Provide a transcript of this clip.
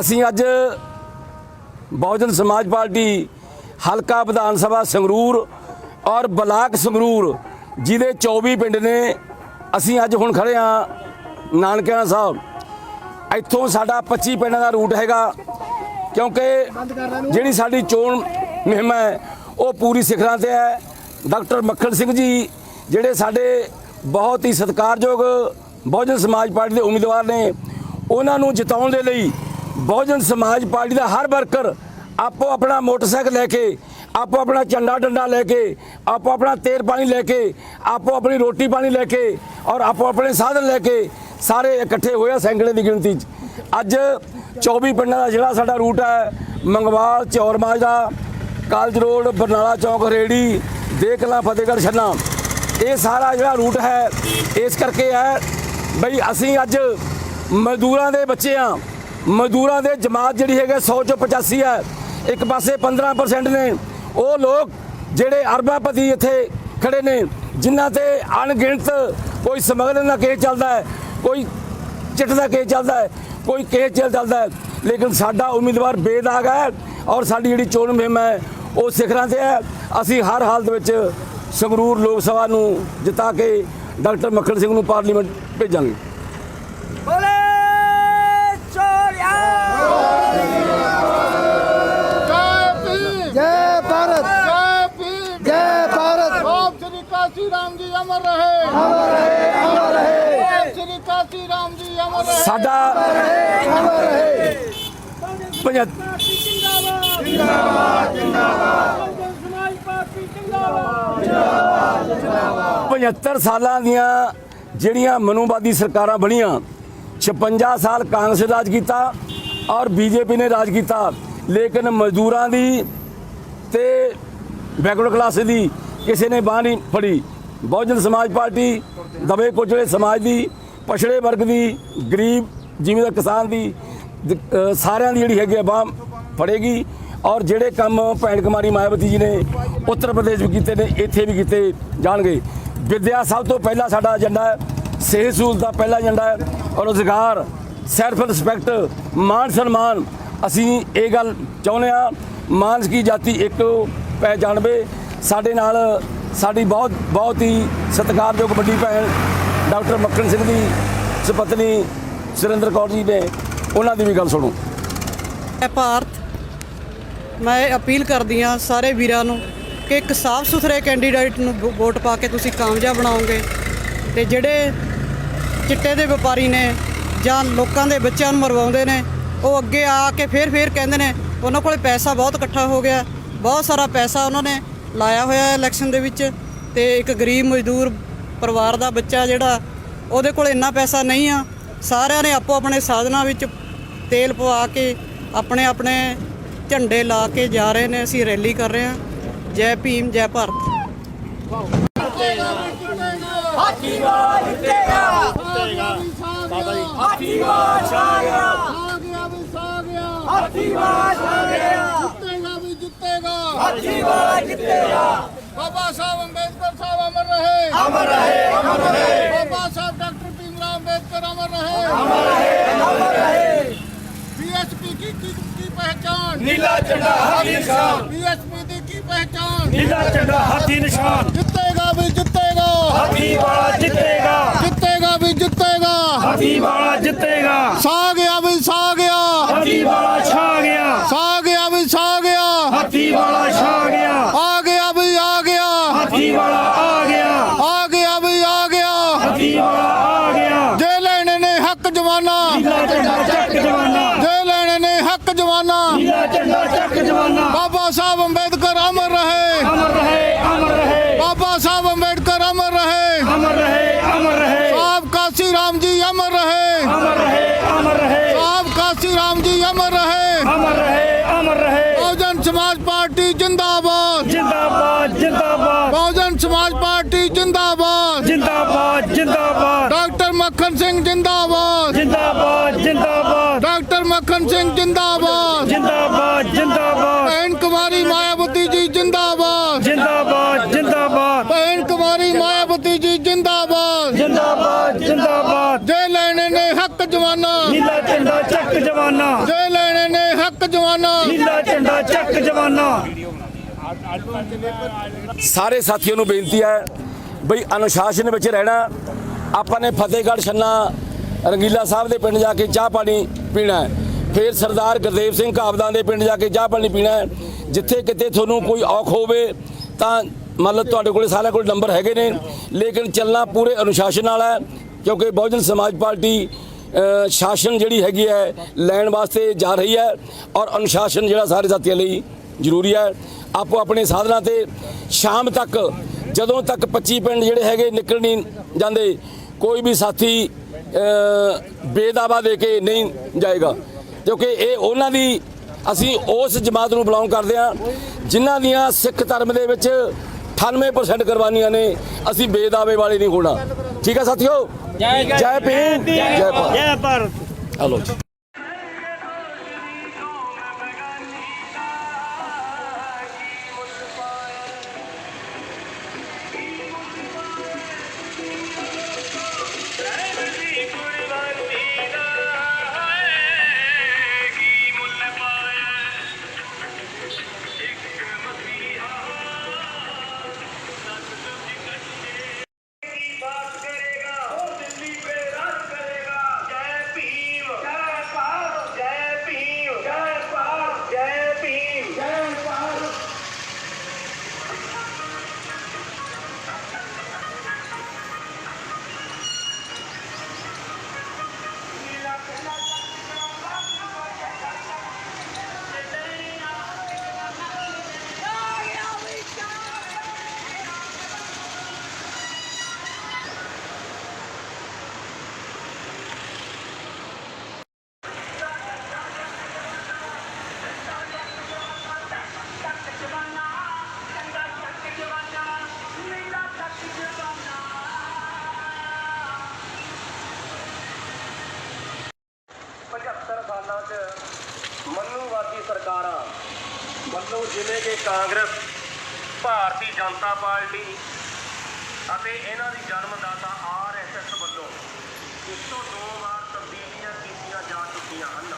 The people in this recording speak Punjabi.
ਅਸੀਂ ਅੱਜ ਬਹੁਜਨ ਸਮਾਜ ਪਾਰਟੀ ਹਲਕਾ ਵਿਧਾਨ ਸਭਾ ਸੰਗਰੂਰ ਔਰ ਬਲਾਕ ਸੰਗਰੂਰ ਜਿਹਦੇ 24 ਪਿੰਡ ਨੇ ਅਸੀਂ ਅੱਜ ਹੁਣ ਖੜੇ ਆ ਨਾਨਕਿਆਣਾ ਸਾਹਿਬ। ਇੱਥੋਂ ਸਾਡਾ 25 ਪਿੰਡਾਂ ਦਾ ਰੂਟ ਹੈਗਾ ਕਿਉਂਕਿ ਜਿਹੜੀ ਸਾਡੀ ਚੋਣ ਮੁਹਿੰਮ ਹੈ ਉਹ ਪੂਰੀ ਸਿਖਰਾਂ ਤੇ ਹੈ। ਡਾਕਟਰ ਮੱਖਣ ਸਿੰਘ ਜੀ ਜਿਹੜੇ ਸਾਡੇ ਬਹੁਤ ਹੀ ਸਤਿਕਾਰਯੋਗ ਬਹੁਜਨ ਸਮਾਜ ਪਾਰਟੀ ਦੇ ਉਮੀਦਵਾਰ ਨੇ ਉਹਨਾਂ ਨੂੰ ਜਿਤਾਉਣ ਦੇ ਲਈ ਬਹੁਜਨ ਸਮਾਜ ਪਾਰਟੀ ਦਾ ਹਰ ਵਰਕਰ ਆਪੋ ਆਪਣਾ ਮੋਟਰਸਾਈਕਲ ਲੈ ਕੇ, ਆਪੋ ਆਪਣਾ ਝੰਡਾ ਡੰਡਾ ਲੈ ਕੇ, ਆਪੋ ਆਪਣਾ ਤੇਲ ਪਾਣੀ ਲੈ ਕੇ, ਆਪੋ ਆਪਣੀ ਰੋਟੀ ਪਾਣੀ ਲੈ ਕੇ ਔਰ ਆਪੋ ਆਪਣੇ ਸਾਧਨ ਲੈ ਕੇ ਸਾਰੇ ਇਕੱਠੇ ਹੋਏ ਆ ਸੈਂਕੜੇ ਦੀ ਗਿਣਤੀ 'ਚ। ਅੱਜ 24 ਪਿੰਡਾਂ ਦਾ ਜਿਹੜਾ ਸਾਡਾ ਰੂਟ ਹੈ, ਮੰਗਵਾਲ ਚੌਰਮਾਜ ਦਾ ਕਾਲਜ ਰੋਡ, ਬਰਨਾਲਾ ਚੌਕ, ਰੇੜੀ ਦੇਖਲਾ ਫਤਿਹਗੜ੍ਹ, ਛੰਨਾ। ਇਹ ਸਾਰਾ ਜਿਹੜਾ ਰੂਟ ਹੈ, ਇਸ ਕਰਕੇ ਹੈ ਬਈ ਅਸੀਂ ਅੱਜ ਮਜ਼ਦੂਰਾਂ ਦੇ ਬੱਚੇ ਆ। ਮਜ਼ਦੂਰਾਂ ਦੇ ਜਮਾਤ ਜਿਹੜੀ ਹੈਗੇ 100 ਚੋਂ 85 ਹੈ ਇੱਕ ਪਾਸੇ 15% ਨੇ। ਉਹ ਲੋਕ ਜਿਹੜੇ ਅਰਬਾਪਤੀ ਇੱਥੇ ਖੜੇ ਨੇ, ਜਿਨ੍ਹਾਂ ਤੇ ਅਣਗਿਣਤ ਕੋਈ ਸਮਗਲਰ ਦਾ ਕੇਸ ਚੱਲਦਾ ਹੈ, ਕੋਈ ਚਿੱਟ ਦਾ ਕੇਸ ਚੱਲਦਾ ਹੈ, ਕੋਈ ਕੇਸ ਚੱਲਦਾ ਹੈ। ਲੇਕਿਨ ਸਾਡਾ ਉਮੀਦਵਾਰ ਬੇਦਾਗ ਹੈ ਔਰ ਸਾਡੀ ਜਿਹੜੀ ਚੋਣ ਮੁਹਿੰਮ ਹੈ, ਉਹ ਸਿਖਰਾਂ ਤੇ ਹੈ। ਅਸੀਂ ਹਰ ਹਾਲਤ ਵਿੱਚ ਸੰਗਰੂਰ ਲੋਕ ਸਭਾ ਨੂੰ ਜਿਤਾ ਕੇ ਡਾਕਟਰ ਮੱਖਣ ਸਿੰਘ ਨੂੰ ਪਾਰਲੀਮੈਂਟ ਭੇਜਾਂਗੇ। ਸਾਡਾ ਅਮਰ ਰਹੇ ਪੰਜਾਬ ਜਿੰਦਾਬਾਦ ਜਿੰਦਾਬਾਦ ਜਿੰਦਾਬਾਦ 75 ਸਾਲਾਂ ਦੀਆਂ ਜਿਹੜੀਆਂ ਮਨੂਵਾਦੀ ਸਰਕਾਰਾਂ ਬਣੀਆਂ 56 ਸਾਲ ਕਾਂਗਰਸ ਰਾਜ ਕੀਤਾ ਔਰ ਬੀਜੇਪੀ ਨੇ ਰਾਜ ਕੀਤਾ। ਲੇਕਿਨ ਮਜ਼ਦੂਰਾਂ ਦੀ ਤੇ ਬੈਕਵਰਡ ਕਲਾਸ ਦੀ ਕਿਸੇ ਨੇ ਬਾਹ ਨਹੀਂ ਫੜੀ। ਬਹੁਜਨ ਸਮਾਜ ਪਾਰਟੀ ਦਬੇ ਕੁਚਲੇ ਸਮਾਜ ਦੀ, ਪਛੜੇ ਵਰਗ ਦੀ, ਗਰੀਬ, ਜਿਵੇਂ ਕਿਸਾਨ ਦੀ ਸਾਰਿਆਂ ਦੀ ਜਿਹੜੀ ਹੈਗੀ ਆ ਬਾਹ ਫੜੇਗੀ। ਔਰ ਜਿਹੜੇ ਕੰਮ ਭੈਣ ਕੁਮਾਰੀ ਮਾਇਆਵਤੀ ਜੀ ਨੇ ਉੱਤਰ ਪ੍ਰਦੇਸ਼ ਵੀ ਕੀਤੇ ਨੇ, ਇੱਥੇ ਵੀ ਕੀਤੇ ਜਾਣਗੇ। ਵਿਦਿਆ ਸਭ ਤੋਂ ਪਹਿਲਾਂ ਸਾਡਾ ਏਜੰਡਾ ਹੈ, ਸਿਹਤ ਸਹੂਲਤ ਦਾ ਪਹਿਲਾ ਏਜੰਡਾ ਹੈ, ਔਰ ਰੋਜ਼ਗਾਰ ਸੈਲਫ ਰਿਸਪੈਕਟ ਮਾਨ ਸਨਮਾਨ, ਅਸੀਂ ਇਹ ਗੱਲ ਚਾਹੁੰਦੇ ਆ ਮਾਨਸ ਕੀ ਜਾਤੀ ਇੱਕ ਪੈ ਜਾਣਵੇ। ਸਾਡੇ ਨਾਲ ਸਾਡੀ ਬਹੁਤ ਬਹੁਤ ਹੀ ਸਤਿਕਾਰਯੋਗ ਵੱਡੀ ਭੈਣ ਡਾਕਟਰ ਮੱਖਣ ਸਿੰਘ ਦੀ ਸੁਪਤਨੀ ਸੁਰਿੰਦਰ ਕੌਰ ਜੀ ਨੇ ਉਹਨਾਂ ਦੀ ਵੀ ਗੱਲ ਸੁਣੋ। ਹੈ ਭਾਰਤ, ਮੈਂ ਅਪੀਲ ਕਰਦੀ ਹਾਂ ਸਾਰੇ ਵੀਰਾਂ ਨੂੰ ਕਿ ਇੱਕ ਸਾਫ਼ ਸੁਥਰੇ ਕੈਂਡੀਡੇਟ ਨੂੰ ਵੋਟ ਪਾ ਕੇ ਤੁਸੀਂ ਕਾਮਯਾਬ ਬਣਾਓਗੇ ਤੇ ਜਿਹੜੇ ਚਿੱਟੇ ਦੇ ਵਪਾਰੀ ਨੇ ਜਾਂ ਲੋਕਾਂ ਦੇ ਬੱਚਿਆਂ ਨੂੰ ਮਰਵਾਉਂਦੇ ਨੇ, ਉਹ ਅੱਗੇ ਆ ਕੇ ਫੇਰ ਫੇਰ ਕਹਿੰਦੇ ਨੇ, ਉਹਨਾਂ ਕੋਲ ਪੈਸਾ ਬਹੁਤ ਇਕੱਠਾ ਹੋ ਗਿਆ, ਬਹੁਤ ਸਾਰਾ ਪੈਸਾ ਉਹਨਾਂ ਨੇ ਲਾਇਆ ਹੋਇਆ ਇਲੈਕਸ਼ਨ ਦੇ ਵਿੱਚ ਤੇ ਇੱਕ ਗਰੀਬ ਮਜ਼ਦੂਰ ਪਰਿਵਾਰ ਦਾ ਬੱਚਾ ਜਿਹੜਾ ਉਹਦੇ ਕੋਲ ਇੰਨਾ ਪੈਸਾ ਨਹੀਂ ਆ। ਸਾਰਿਆਂ ਨੇ ਆਪੋ ਆਪਣੇ ਸਾਧਨਾਂ ਵਿੱਚ ਤੇਲ ਪਵਾ ਕੇ ਆਪਣੇ ਆਪਣੇ ਝੰਡੇ ਲਾ ਕੇ ਜਾ ਰਹੇ ਨੇ ਅਸੀਂ ਰੈਲੀ ਕਰ ਰਹੇ ਹਾਂ। ਜੈ ਭੀਮ ਜੈ ਭਾਰਤ। ਹਾਥੀ ਮਾਰ ਜਿੱਤੇਗਾ। ਬਾਬਾ ਹਾਥੀ ਮਾਰ ਹਾਥੀ ਮਾਰ हाथी बाज जीतेगा बाबा साहब अम्बेडकर साहब अमर रहे अमर रहे अमर रहे बाबा साहब डॉक्टर भीमराव अम्बेडकर अमर रहे अमर रहे अमर रहे बीएसपी की, की की पहचान नीला झंडा हाथी निशान बीएसपी की पहचान नीला झंडा हाथी निशान जितेगा भी जीतेगा हाथी वाला जीतेगा जितेगा भी जीतेगा हाथी वाला जीतेगा सा गया भी सा ਮਨਮੋਹਨ ਸਿੰਘ ਜਿੰਦਾਬਾਦ। ਜਿੰਦਾਬਾਦ ਜਿੰਦਾਬਾਦ। ਭੈਣ ਕੁਮਾਰੀ ਮਾਇਆਵਤੀ ਜੀ ਜਿੰਦਾਬਾਦ। ਜਿੰਦਾਬਾਦ ਜਿੰਦਾਬਾਦ। ਭੈਣ ਕੁਮਾਰੀ ਮਾਇਆਵਤੀ ਜੀ ਜਿੰਦਾਬਾਦ। ਜਿੰਦਾਬਾਦ ਜਿੰਦਾਬਾਦ। ਜੇ ਲੈਣੇ ਨੇ ਹੱਕ ਜਵਾਨਾ। ਨੀਲਾ ਝੰਡਾ ਚੱਕ ਜਵਾਨਾ। ਜੇ ਲੈਣੇ ਨੇ ਹੱਕ ਜਵਾਨਾ। ਨੀਲਾ ਝੰਡਾ ਚੱਕ ਜਵਾਨਾ। ਸਾਰੇ ਸਾਥੀਆਂ ਨੂੰ ਬੇਨਤੀ ਹੈ ਬਈ ਅਨੁਸ਼ਾਸਨ ਵਿੱਚ ਰਹਿਣਾ। ਆਪਾਂ ਨੇ ਫਤਿਹਗੜ੍ਹ ਛੰਨਾ ਰੰਗੀਲਾ ਸਾਹਿਬ ਦੇ ਪਿੰਡ ਜਾ ਕੇ ਚਾਹ ਪਾਣੀ ਪੀਣਾ ਹੈ। ਫਿਰ ਸਰਦਾਰ ਗੁਰਦੇਵ ਸਿੰਘ ਕਾਬਦਾਂ ਦੇ ਪਿੰਡ ਜਾ ਕੇ ਚਾਹ ਪਾਣੀ ਪੀਣਾ ਜਿੱਥੇ ਕਿਤੇ ਤੁਹਾਨੂੰ ਕੋਈ ਔਖ ਹੋਵੇ ਤਾਂ ਮਤਲਬ ਤੁਹਾਡੇ ਕੋਲੇ ਸਾਰਿਆਂ ਕੋਲ ਨੰਬਰ ਹੈਗੇ ਨੇ। ਲੇਕਿਨ ਚੱਲਣਾ ਪੂਰੇ ਅਨੁਸ਼ਾਸਨ ਨਾਲ ਹੈ, ਕਿਉਂਕਿ ਬਹੁਜਨ ਸਮਾਜ ਪਾਰਟੀ ਸ਼ਾਸਨ ਜਿਹੜੀ ਹੈਗੀ ਹੈ, ਲੈਣ ਵਾਸਤੇ ਜਾ ਰਹੀ ਹੈ ਔਰ ਅਨੁਸ਼ਾਸਨ ਜਿਹੜਾ ਸਾਰੇ ਸਾਥੀਆਂ ਲਈ ਜ਼ਰੂਰੀ ਹੈ। ਆਪੋ ਆਪਣੇ ਸਾਧਨਾਂ ਤੇ ਸ਼ਾਮ ਤੱਕ, ਜਦੋਂ ਤੱਕ 25 ਪਿੰਡ ਜਿਹੜੇ ਹੈਗੇ ਨਿਕਲ ਨਹੀਂ ਜਾਂਦੇ, ਕੋਈ ਵੀ ਸਾਥੀ ਬੇਦਾਵਾ ਦੇ ਕੇ ਨਹੀਂ ਜਾਏਗਾ। ਕਿਉਂਕਿ ਇਹ ਉਹਨਾਂ ਦੀ ਅਸੀਂ ਉਸ ਜਮਾਤ ਨੂੰ ਬਿਲੋਂਗ ਕਰਦੇ ਹਾਂ ਜਿਨ੍ਹਾਂ ਦੀਆਂ ਸਿੱਖ ਧਰਮ ਦੇ ਵਿੱਚ 98% ਕੁਰਬਾਨੀਆਂ ਨੇ ਅਸੀਂ ਬੇਦਾਵੇ ਵਾਲੇ ਨਹੀਂ ਹੋਣਾ। ਠੀਕ ਹੈ ਸਾਥੀਓ? ਜੈ ਜੈ ਭੀਮ ਜੈ ਭਾਰਤ। ਜੈ ਭਾਰਤ। ਹਲੋ। ਜਿਵੇਂ ਕਿ ਕਾਂਗਰਸ, ਭਾਰਤੀ ਜਨਤਾ ਪਾਰਟੀ ਅਤੇ ਇਹਨਾਂ ਦੀ ਜਨਮਦਾਤਾ ਆਰਐਸਐਸ ਵੱਲੋਂ 102 ਵਾਰ ਤਬਦੀਲੀਆਂ ਕੀਤੀਆਂ ਜਾ ਚੁੱਕੀਆਂ ਹਨ।